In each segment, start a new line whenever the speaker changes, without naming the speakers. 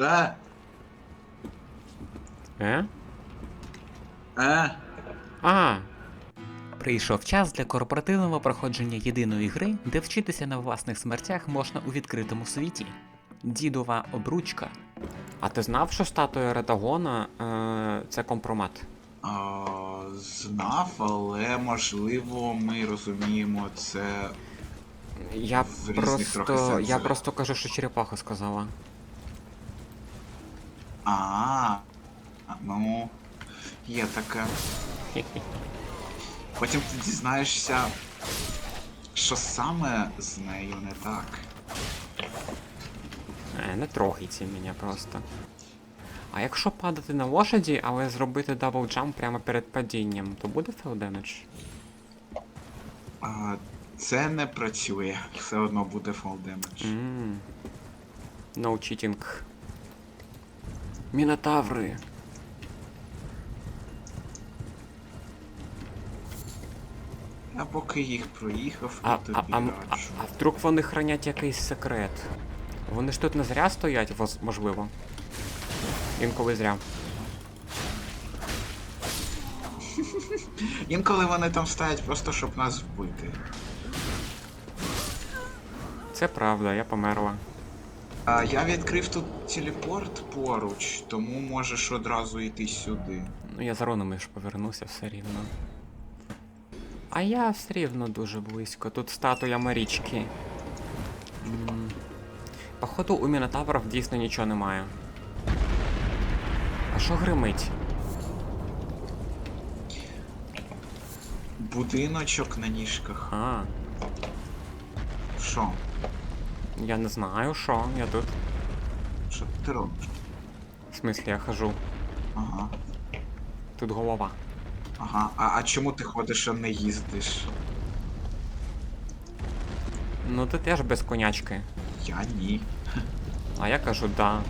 Е,
Е?
е.
А. Прийшов час для корпоративного проходження єдиної гри, де вчитися на власних смертях можна у відкритому світі. Дідова обручка. А ти знав, що статуя Редагона е, це компромат?
А, знав, але можливо ми розуміємо це.
Я
В різних трохи
просто. Я
сенсах.
просто кажу, що черепаха сказала.
А, ну. Є таке. Потім ти дізнаєшся, що саме з нею не так.
Е, не трогайте мене просто. А якщо падати на лошаді, але зробити даблджамп прямо перед падінням, то буде фейл демедж?
А, це не працює. Все одно буде fall damage.
Ммм. No cheating. Мінотаври.
Я поки їх проїхав,
А, а,
тобі
а, м- а, а вдруг вони хранять якийсь секрет? Вони ж тут не зря стоять, можливо. Інколи зря.
Інколи вони там стоять просто, щоб нас вбити.
Це правда, я померла.
Я відкрив тут телепорт поруч, тому можеш одразу йти сюди.
Ну я за Ронами ж повернуся все рівно. А я все рівно дуже близько. Тут статуя Марічки. М. Походу, у мінотаврів дійсно нічого немає. А що гримить?
Будиночок на ніжках.
А,
Що?
Я не знаю, що, я тут.
Що ти робиш?
В смислі, я хожу.
Ага.
Тут голова.
Ага. А, а чому ти ходиш, а не їздиш?
Ну ти теж без конячки.
Я ні.
А я кажу да.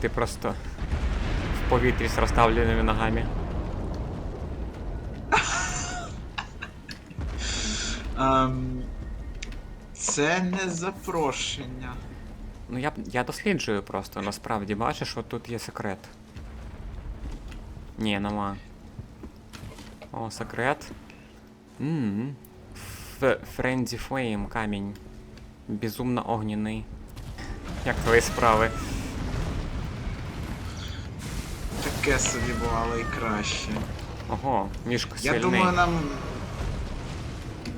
Ти просто в повітрі з розставленими ногами.
Ем, це не запрошення.
Ну я, я досліджую просто, насправді бачиш, що тут є секрет. Ні, нема. О, секрет. Ммм. Френзі Флейм, камінь. Безумно огняний. Як твої справи?
Таке собі бувало і краще.
Ого, мішко
Я думаю, нам.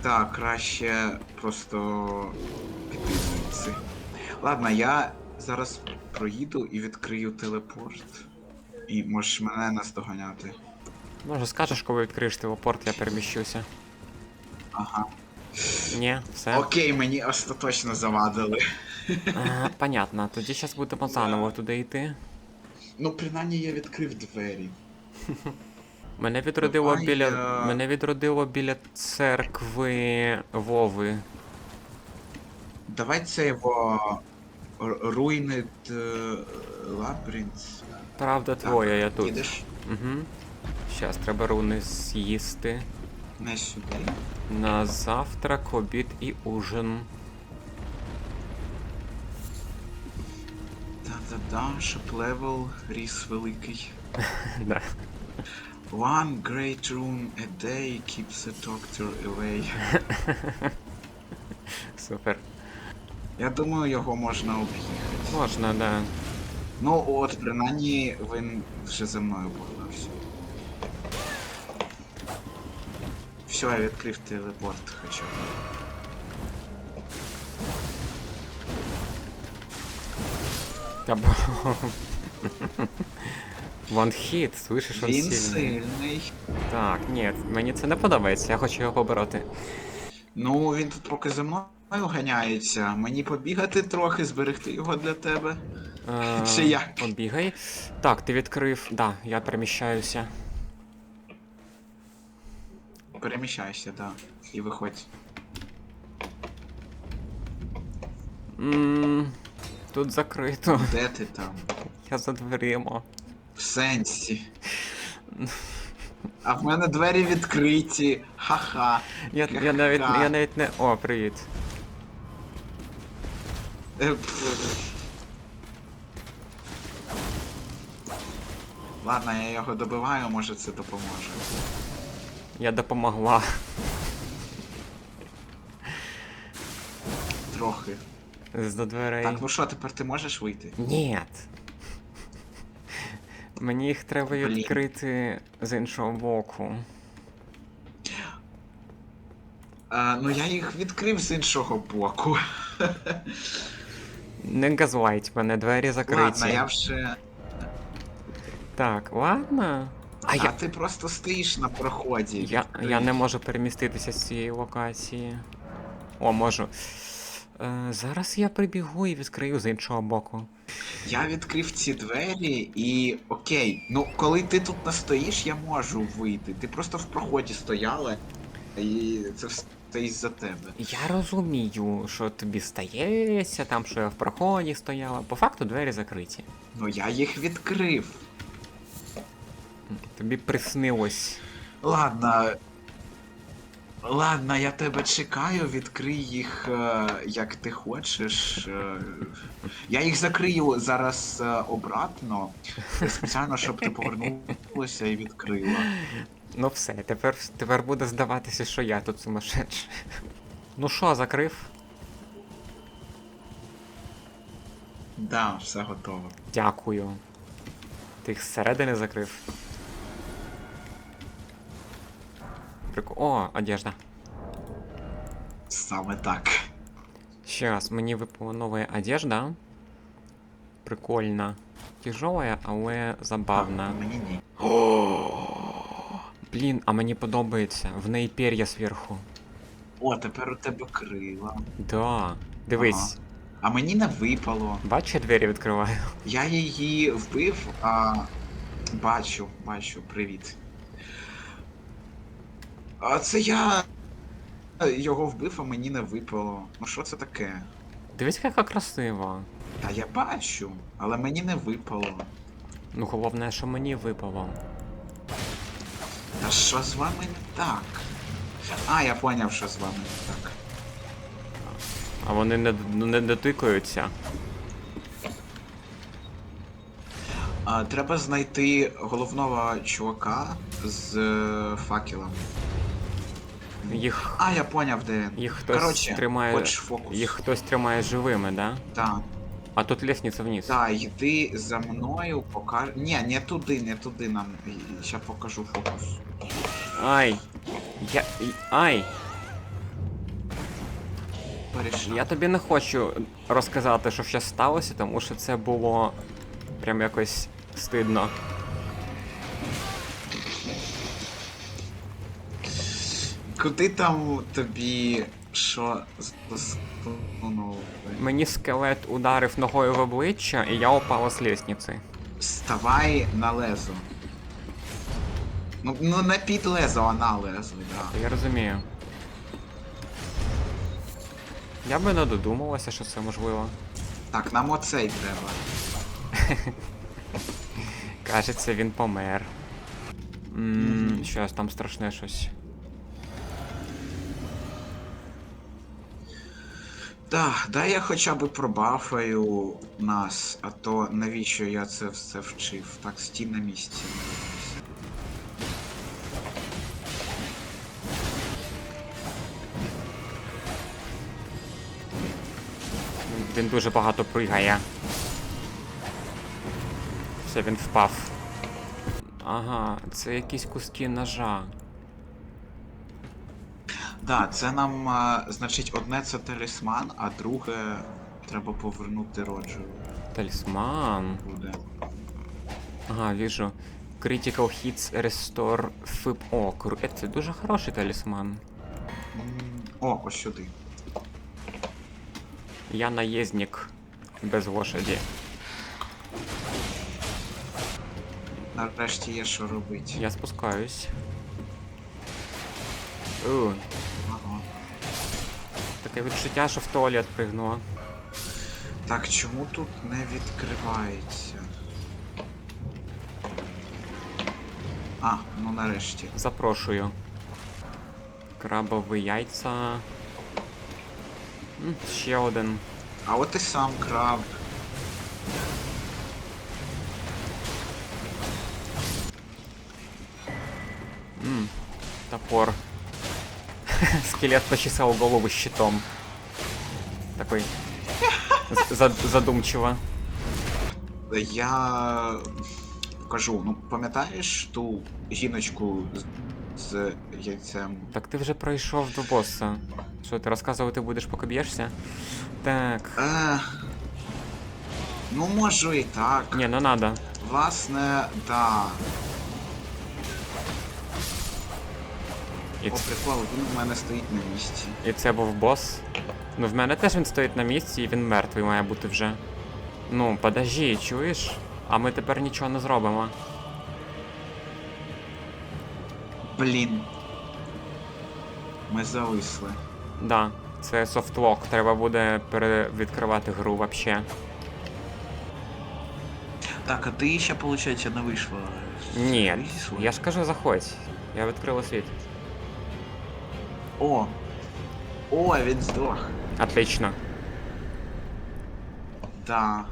Так, краще просто піти звідси. Ладно, я зараз проїду і відкрию телепорт. І можеш мене наздоганяти.
Може скажеш, коли відкриєш телепорт, я переміщуся.
Ага.
Ні, все.
Окей, мені остаточно завадили.
А, понятно, тоді зараз будемо заново туди йти.
Ну, принаймні я відкрив двері.
Мене відродило
Давай,
біля.
е,
Мене відродило біля церкви Вови.
Давай це його Ruined е,
Правда твоя, я тут.
Їдеш
Угу. Щас, треба руни з'їсти.
не сюди.
На завтрак, обід і ужин.
Та-да-да, щоб левел ріс великий.
да.
One great rune a day keeps a doctor away.
Супер.
Я думаю, його можна об'їхати.
Можна, да.
Ну от, принаймні, він вже за мною погнався. Все, я відкрив телепорт хоча б.
Та бо. One hit, слышиш, он
Він
сильний.
сильний.
Так, ні, мені це не подобається, я хочу його побороти.
Ну, він тут поки за мною ганяється. Мені побігати трохи, зберегти його для тебе.
Е,
Чи як?
Побігай. Так, ти відкрив. Да, я переміщаюся.
Переміщайся, да. І виходь.
Ммм. Тут закрито.
Де ти там?
Я за дверима.
В сенсі. А в мене двері відкриті. Ха-ха.
Я, я навіть я навіть не. О, привіт.
Е. Ладно, я його добиваю, може це допоможе.
Я допомогла.
Трохи.
З до дверей.
Так, ну що, тепер ти можеш вийти?
Ні. Мені їх треба
Блін.
відкрити з іншого боку.
А, ну я їх відкрив з іншого боку.
Не газлайт мене, двері закриті.
Ладно, я вже.
Так, ладно. А
А,
я,
ти просто стоїш на проході.
я,
відкрий.
я не можу переміститися з цієї локації. О, можу. Е, зараз я прибігу і відкрию з іншого боку.
Я відкрив ці двері і. Окей, ну коли ти тут не стоїш, я можу вийти. Ти просто в проході стояла, і це все із-за тебе.
Я розумію, що тобі стається, там, що я в проході стояла. По факту двері закриті.
Ну я їх відкрив.
Тобі приснилось.
Ладно. Ладно, я тебе чекаю, відкрий їх е, як ти хочеш. Е, я їх закрию зараз е, обратно, спеціально, щоб ти повернулася і відкрила.
Ну все, тепер, тепер буде здаватися, що я тут сумасшедший. Ну що, закрив?
Да, все готово.
Дякую. Ти їх зсередини закрив. Прикол. О, одежда.
Саме так.
Сейчас, мені випала нова одежда. Прикольно. Тяжелая, але забавна.
А, мені ні.
Блін, а мені подобається. В неї пер'я зверху.
О, тепер у тебе крила.
Да. Дивись,
Ага. А мені не випало.
бачиш, я двері відкриваю.
Я її вбив, а. Бачу, бачу, привіт. А це я його вбив, а мені не випало. Ну що це таке?
Дивись, яка красива.
Та я бачу, але мені не випало.
Ну, головне, що мені випало.
Та що з вами не так? А, я поняв, що з вами не так.
А вони не, не дотикаються.
А, треба знайти головного чувака з е, факелом.
Їх.
А, я поняв, де він.
Їх хтось
Коротше,
тримає.
хоч фокус.
Їх хтось тримає живими, да?
Так.
А тут лестница вниз.
Да, йди за мною, покаж. Ні, не туди, не туди нам. Ща покажу фокус.
Ай! Я. Ай!
Порішав.
Я тобі не хочу розказати, що ще сталося, тому що це було прям якось стидно.
Куди там тобі що засунули?
Мені скелет ударив ногою в обличчя, і я упала з лестниці.
Ставай на лезо. Ну, ну не під лезо, а на лезо, да.
Я розумію. Я би не додумалася, що це можливо.
Так, нам оцей треба.
Кажеться, він помер. Ммм, щось там страшне щось.
Так, дай я хоча б пробафаю нас, а то навіщо я це все вчив? Так, стій на місці.
Він дуже багато пригає. Все, він впав. Ага, це якісь куски ножа.
Да, це нам, а, значить, одне це талісман, а друге треба повернути роджу.
Талісман.
Буде.
Ага, вижу. Critical Hits Restore FIP. О, кру... е, це дуже хороший талісман.
М, О, ось сюди.
Я наїзник без лошаді.
Нарешті є що робити.
Я спускаюсь. Ти відчуття, що в туалет пригнула.
Так, чому тут не відкривається? А, ну нарешті.
Запрошую. Крабові яйця. М, Ще один.
А от і сам краб.
М, Топор. Скелет почесал голову щитом. Такой з- зад- задумчиво.
Я кажу, ну пам'ятаєш ту жіночку з, з яйцем?
Так ти вже пройшов до боса. Що, ти розказувати будеш, поки б'єшся? Так.
Е, ну можу і так.
Ні, ну надо.
Власне, да.
І,
По приколу, він у мене стоїть на місці.
і це був бос. Ну, в мене теж він стоїть на місці і він мертвий має бути вже. Ну, подожди, чуєш? А ми тепер нічого не зробимо.
Блін. Ми зависли.
Да, це софтлок, треба буде перевідкривати гру вообще.
Так, а ти ще, виходить, не вийшла.
Ні, я ж кажу, заходь. Я відкрив світ.
О! О, він здох.
Отлично.
Да.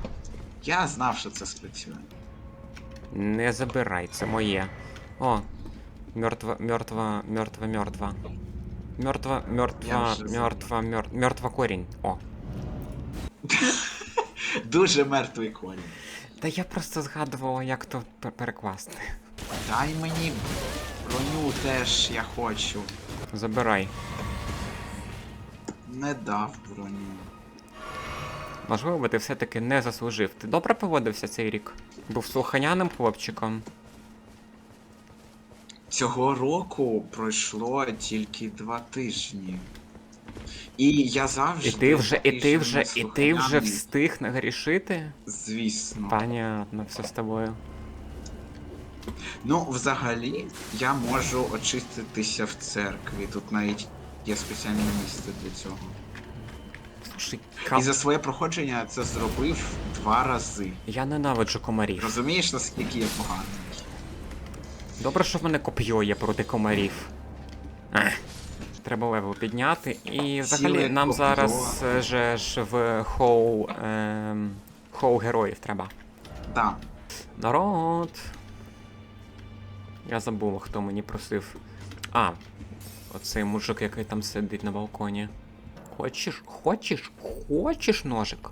Я знав, що це спрацює.
Не забирай, це моє. О, мертва, мертва, мертва, мертва. Мертва, мертва,
вже
мертва, мертва, мертва корінь. О.
Дуже мертвий корінь.
Та я просто згадував, як то перекласти.
Дай мені броню теж я хочу.
Забирай.
Не дав броню.
Можливо, би ти все-таки не заслужив. Ти добре поводився цей рік? Був слуханяним хлопчиком.
Цього року пройшло тільки два тижні. І я завжди.
І ти вже, і ти вже,
же
і ти вже встиг нагрішити?
Звісно.
Понятно, все з тобою.
Ну, взагалі, я можу очиститися в церкві. Тут навіть є спеціальне місце для цього.
Слушай,
І за своє проходження я це зробив два рази.
я ненавиджу комарів.
Розумієш, наскільки я поганий?
Добре, що в мене коп'йо є проти комарів. Ех. Треба левел підняти. І взагалі
Ціле
нам
коп'йо.
зараз е, же ж в хоу. Ем, хоу героїв треба.
Так.
Народ. Я забув, хто мені просив. А, оцей мужик, який там сидить на балконі. Хочеш, хочеш, хочеш ножик?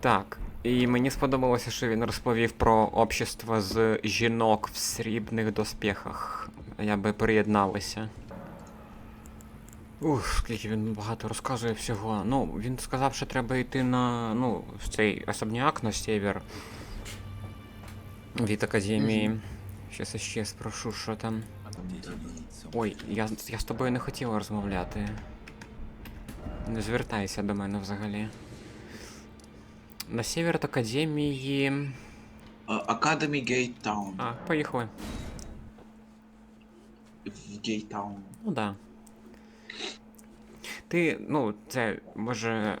Так. І мені сподобалося, що він розповів про общество з жінок в срібних доспіхах. Я би приєдналася. Ух, скільки він багато розказує всього. Ну, він сказав, що треба йти на. ну, в цей особняк на север. Від академії. Щас ще спрошу, що там. Ой, я, я з тобою не хотіла розмовляти. Не звертайся до мене взагалі. На север від академії.
Academy Gate Town.
А, поїхали.
В Гейтаун.
Ну да. Ти, ну, це, може.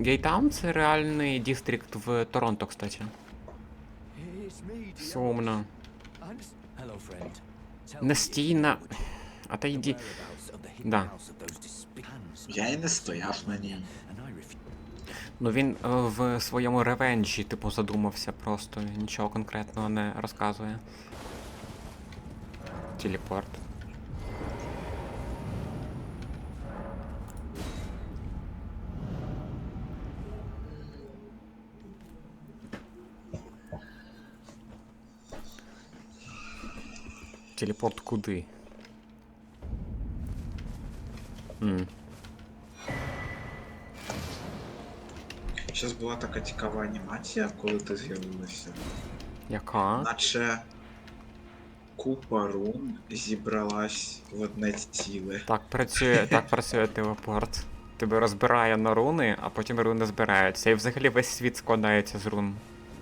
Гейтаун це реальний дистрикт в Торонто, кстати. Сумно. Не стій. А та йди. Да.
Я і не стояв на ній.
Ну він е, в своєму ревенжі, типу, задумався просто, нічого конкретного не розказує. Телепорт. Телепорт куди? М.
Зараз була така цікава анімація, коли ти з'явилася.
Яка?
Наче купа рун зібралась в одне ціле.
Так працює, так працює телепорт. Тебе розбирає на руни, а потім руни збираються. І взагалі весь світ складається з рун.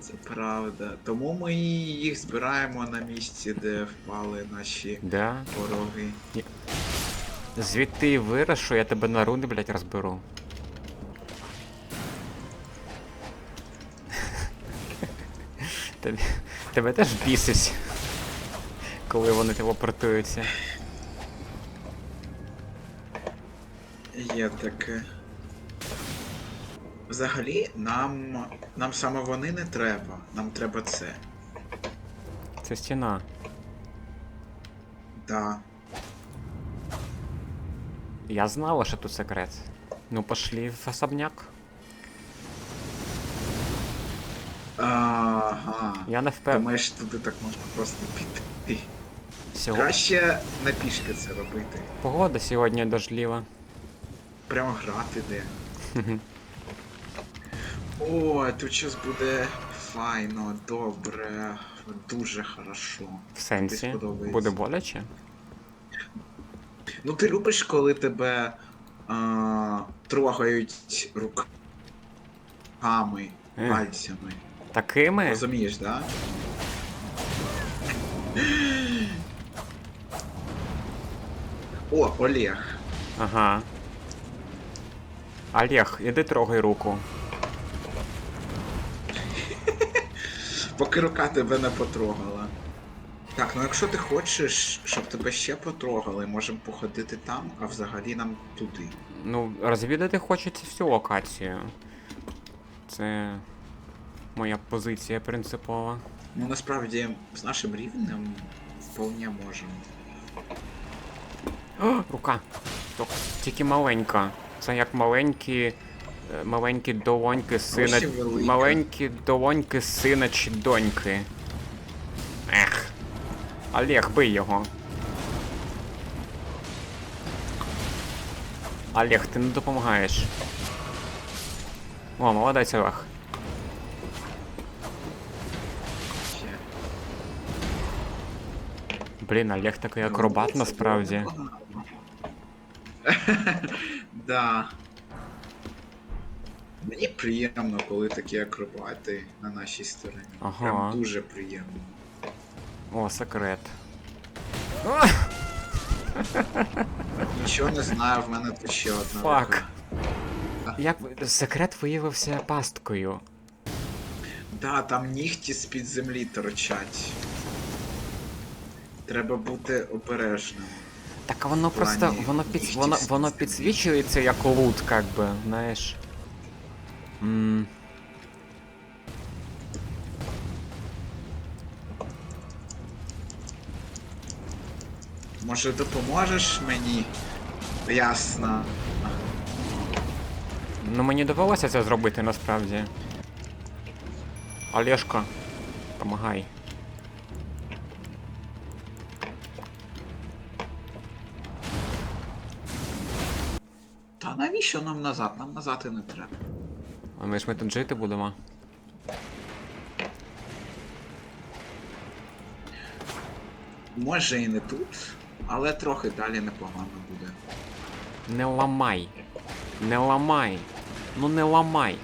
Це правда. Тому ми їх збираємо на місці, де впали наші
Да?
вороги.
Звідти вираз, що я тебе на руни, блять, розберу. Тебе, тебе теж бісить, коли вони телепортуються.
Є таке. Взагалі, нам. Нам саме вони не треба. Нам треба це.
Це стіна.
Да.
Я знала, що тут секрет. Ну, пошли в особняк.
Ага.
Я не впевнений.
Думаєш, туди так можна просто піти.
Сьогодні...
Краще на пішки це робити.
Погода сьогодні дождліва.
Прямо грати де. О, тут щось буде файно, добре, дуже хорошо.
В сенсі. Буде боляче?
Ну ти любиш, коли тебе а, трогають руками,
Е.
пальцями.
Такими?
Розумієш, да? О, Олег.
Ага. Олег, іди трогай руку.
Поки рука тебе не потрогала. Так, ну якщо ти хочеш, щоб тебе ще потрогали, можемо походити там, а взагалі нам туди.
Ну, розвідати хочеться всю локацію. Це моя позиція принципова.
Ну насправді з нашим рівнем вполне можемо.
О, рука. Тільки- Тільки маленька. Це як маленькі. Маленькі долоньки сина. Маленькі долоньки сина чи доньки. Ех. Олег, бий його. Олег, ти не допомагаєш. О, молодець Олег. Блін, Олег такий акробат насправді.
да. Мені приємно, коли такі акробати на нашій стороні.
Ага.
Прям дуже приємно.
О, секрет.
Нічого не знаю, в мене тут ще одна.
Фак. Як секрет виявився пасткою.
Да, там нігті з-під землі торчать. Треба бути обережним.
Так воно просто воно під воно, воно підсвічується як лут, как би, знаєш. М,
Може допоможеш мені? Ясно.
Ну мені довелося це зробити насправді. Олешко, помагай.
Та навіщо нам назад? Нам назад і не треба.
А ми ж ми тут жити будемо.
Може і не тут, але трохи далі непогано буде.
Не ламай. Не ламай. Ну не ламай.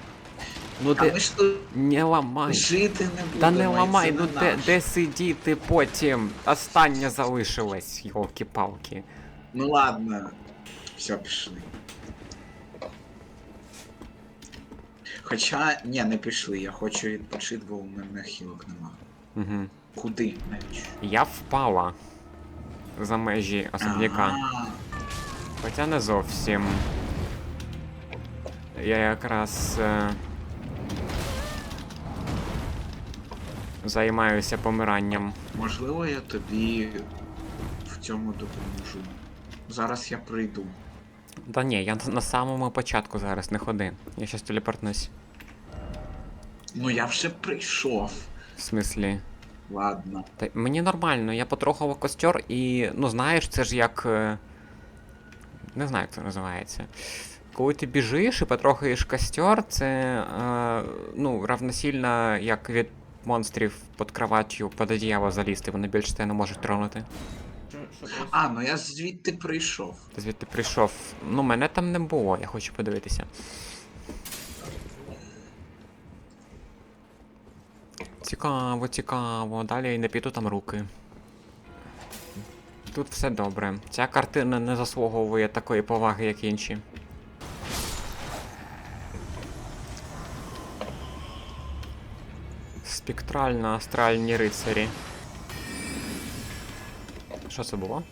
Ну
А
де.
ми ж тут
Не ламай.
жити не будемо.
Та не ламай, ну де, де сидіти потім? Останнє залишилось, йолки-палки.
Ну ладно. Все, пішли. Хоча, ні, не пішли, я хочу відпочити, бо у мене хілок нема.
Угу.
Куди? Навіщо?
Я впала за межі особняка.
Ага.
Хоча не зовсім. Я якраз е... займаюся помиранням.
Можливо, я тобі в цьому допоможу. Зараз я прийду.
Та ні, я на- самому початку зараз не ходи. Я щас телепортнусь.
Ну я вже прийшов.
В смислі.
Ладно.
Та мені нормально, я потрохав костер і. Ну знаєш, це ж як. е, Не знаю, як це називається. Коли ти біжиш і потрохаєш костер, це е, ну, равносильно як від монстрів під кроваттю під одіяло залізти, вони більше тебе не можуть тронути.
А, ну я звідти прийшов.
Ти звідти прийшов. Ну, мене там не було, я хочу подивитися. Цікаво, цікаво. Далі я не піду там руки. Тут все добре. Ця картина не заслуговує такої поваги, як інші. Спектрально-астральні рицарі. Що це було?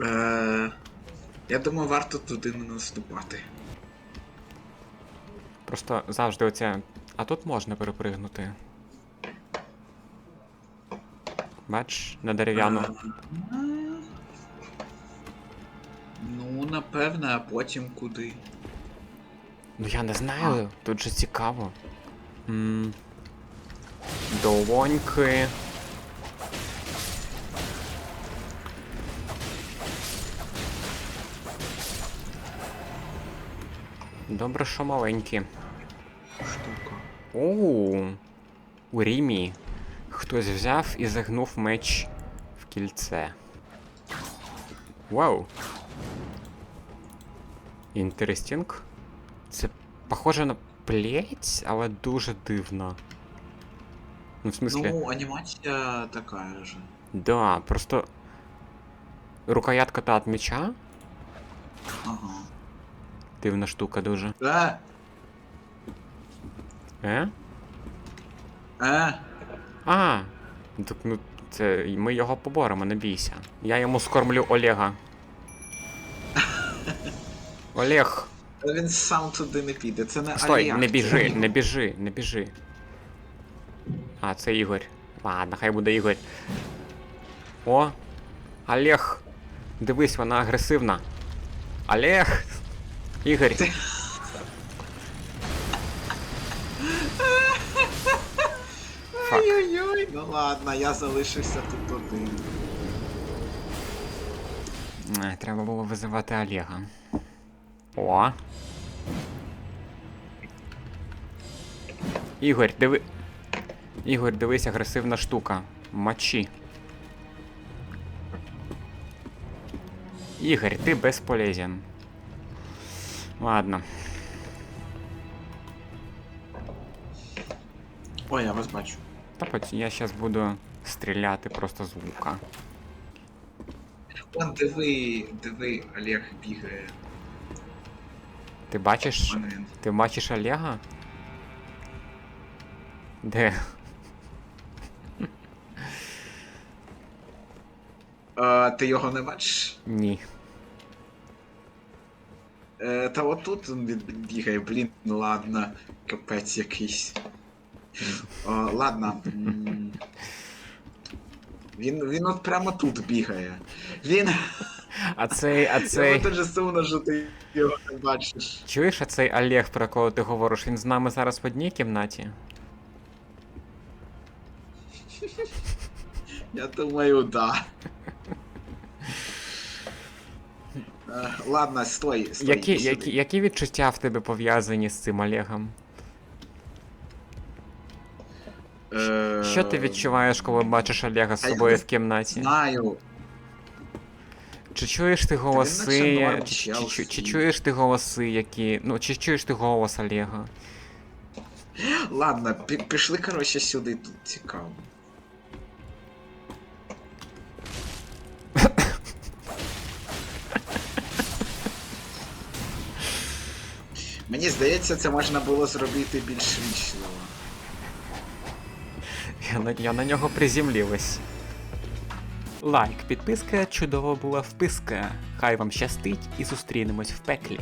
Е, я думаю, варто туди не наступати.
Просто завжди оця. А тут можна перепригнути. Бач, на дерев'яну.
Е, Ну, напевне, а потім куди.
Ну я не знаю, тут же цікаво. м Долоньки. Добре, що маленькі.
Штука.
Оу. У Рімі хтось взяв і загнув меч в кільце. Вау. Інтерестінг. Це похоже на плеть, але дуже дивно. Ну, в смысле,
Ну, анімація така же.
да, просто. Рукоятка та від меча.
Ага.
Дивна штука дуже.
Е,
Е? А! ну Так ну це ми його поборемо, не бійся. Я йому скормлю Олега. Олег!
він сам туди не піде, це не
Стой,
Олег,
не біжи, не біжи, не біжи. А, це Ігор. Ладно, хай буде Ігор. О! Олег! Дивись, вона агресивна. Олег! Ігор!
Ой-ой-ой, ну ладно, я залишився тут один.
Е, Треба було визивати Олега. О. Ігор, диви. Ігор, дивись, агресивна штука. Мочі. Ігор, ти безполезен. Ладно.
Ой, я вас бачу.
Та потім я зараз буду стріляти просто з лука.
Он диви, диви, Олег бігає.
Ти бачиш?
Він.
Ти бачиш Олега? Де?
Е, ти його не бачиш?
Ні.
Е, та отут він бігає, блін, ну ладно, капець якийсь. О, ладно. м, Він, він от прямо тут бігає. Він.
А цей, а
Це
цей.
дуже сумно, що ти його не бачиш.
Чуєш, а цей Олег, про кого ти говориш, він з нами зараз в одній кімнаті?
Я думаю, да. Ладно, стой, стой.
Які,
іди
які,
сюди.
які відчуття в тебе пов'язані з цим Олегом?
Е,
Що ти відчуваєш, коли бачиш Олега з
а я
собою
не
в кімнаті?
Знаю.
Чи чуєш ти голоси?
наче норм
Чи, чи,
чел
чи, чи чуєш ти голоси, які. Ну, чи чуєш ти голос Олега?
Ладно, пі- пішли, коротше, сюди, тут цікаво. Мені здається, це можна було зробити більш вічливо.
Я на, я на нього приземлилась. Лайк, підписка чудово була вписка. Хай вам щастить і зустрінемось в пеклі.